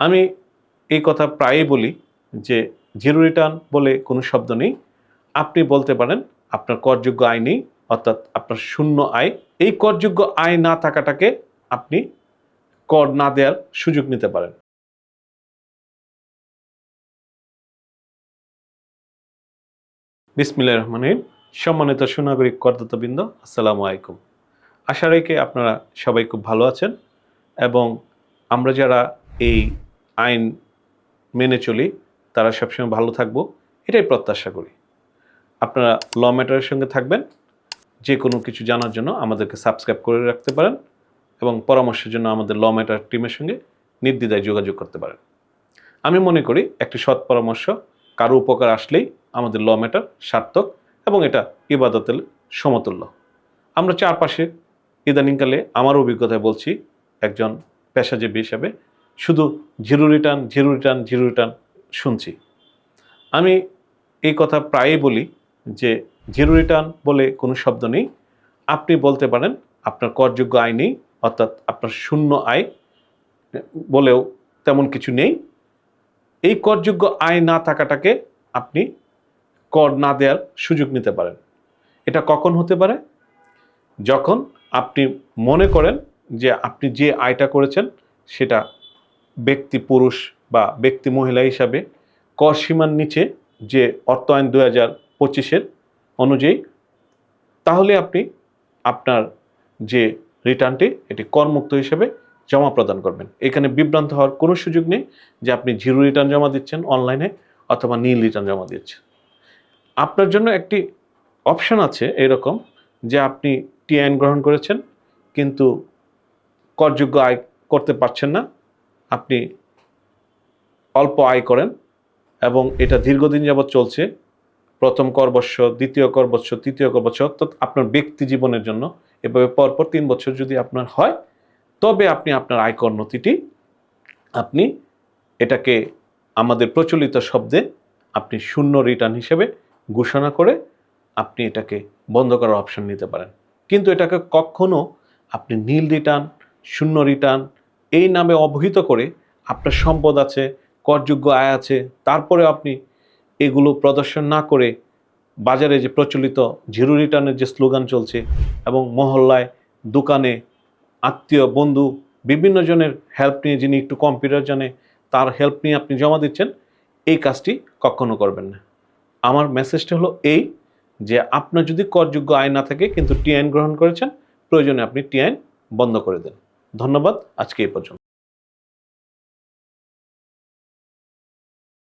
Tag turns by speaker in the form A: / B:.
A: আমি এই কথা প্রায়ই বলি যে জিরো রিটার্ন বলে কোনো শব্দ নেই। আপনি বলতে পারেন আপনার করযোগ্য আয় নেই, অর্থাৎ আপনার শূন্য আয়। এই করযোগ্য আয় না থাকাটাকে আপনি কর না দেওয়ার সুযোগ নিতে পারেন। বিসমিল্লা রহমান সম্মানিত সুনাগরিক করদাতাবৃন্দ, আসসালামু আলাইকুম। আশা রেখে আপনারা সবাই খুব ভালো আছেন এবং আমরা যারা এই আইন মেনে চলি, তারা সবসময় ভালো থাকব, এটাই প্রত্যাশা করি। আপনারা ল ম্যাটারের সঙ্গে থাকবেন, যে কোনো কিছু জানার জন্য আমাদেরকে সাবস্ক্রাইব করে রাখতে পারেন এবং পরামর্শের জন্য আমাদের ল ম্যাটার টিমের সঙ্গে নির্দ্বিধায় যোগাযোগ করতে পারেন। আমি মনে করি একটি সৎ পরামর্শ, কারও উপকার আসলেই আমাদের ল ম্যাটার সার্থক এবং এটা ইবাদতের সমতুল্য। আমরা চারপাশে ইদানিংকালে আমার অভিজ্ঞতায় বলছি, একজন পেশাজীবী হিসাবে শুধু zero return zero return zero return শুনছি। আমি এই কথা প্রায়ই বলি যে জিরো রিটার্ন বলে কোনো শব্দ নেই। আপনি বলতে পারেন আপনার করযোগ্য আয় নেই, অর্থাৎ আপনার শূন্য আয় বলেও তেমন কিছু নেই। এই করযোগ্য আয় না থাকাটাকে আপনি কর না দেওয়ার সুযোগ নিতে পারেন। এটা কখন হতে পারে? যখন আপনি মনে করেন যে আপনি যে আয়টা করেছেন সেটা ব্যক্তি পুরুষ বা ব্যক্তি মহিলা হিসাবে কর সীমার নিচে যে অর্থ আইন দু হাজার পঁচিশের অনুযায়ী, তাহলে আপনি আপনার যে রিটার্নটি, এটি করমুক্ত হিসেবে জমা প্রদান করবেন। এখানে বিভ্রান্ত হওয়ার কোনো সুযোগ নেই যে আপনি জিরো রিটার্ন জমা দিচ্ছেন অনলাইনে অথবা নীল রিটার্ন জমা দিচ্ছেন। আপনার জন্য একটি অপশন আছে এরকম যে আপনি টি আইন গ্রহণ করেছেন, কিন্তু করযোগ্য আয় করতে পারছেন না। আপনি অল্প আয় করেন এবং এটা দীর্ঘদিন যাবৎ চলছে। প্রথম করবর্ষ দ্বিতীয় করবর্ষ তৃতীয় কর করবর্ষ অর্থাৎ আপনার ব্যক্তি জীবনের জন্য এভাবে পরপর তিন বছর যদি আপনার হয়, তবে আপনি আপনার আয়কর নথিটি আপনি এটাকে আমাদের প্রচলিত শব্দে আপনি শূন্য রিটার্ন হিসেবে ঘোষণা করে আপনি এটাকে বন্ধ করার অপশন নিতে পারেন। কিন্তু এটাকে কখনো আপনি নীল রিটার্ন শূন্য রিটার্ন এই নামে অবহিত করে আপনার সম্পদ আছে, করযোগ্য আয় আছে তারপরে আপনি এগুলো প্রদর্শন না করে বাজারে যে প্রচলিত জিরো রিটার্নের যে স্লোগান চলছে এবং মহল্লায় দোকানে আত্মীয়, বন্ধু, বিভিন্ন জনের হেল্প নিয়ে যিনি একটু কম্পিউটার জানে, তার হেল্প নিয়ে আপনি জমা দিচ্ছেন, এই কাজটি কখনো করবেন না। আমার মেসেজটা হলো এই যে আপনার যদি করযোগ্য আয় না থাকে, কিন্তু টি আইন গ্রহণ করেছেন, প্রয়োজনে আপনি টি আইন বন্ধ করে দেন। ধন্যবাদ আজকে এই পর্যন্ত।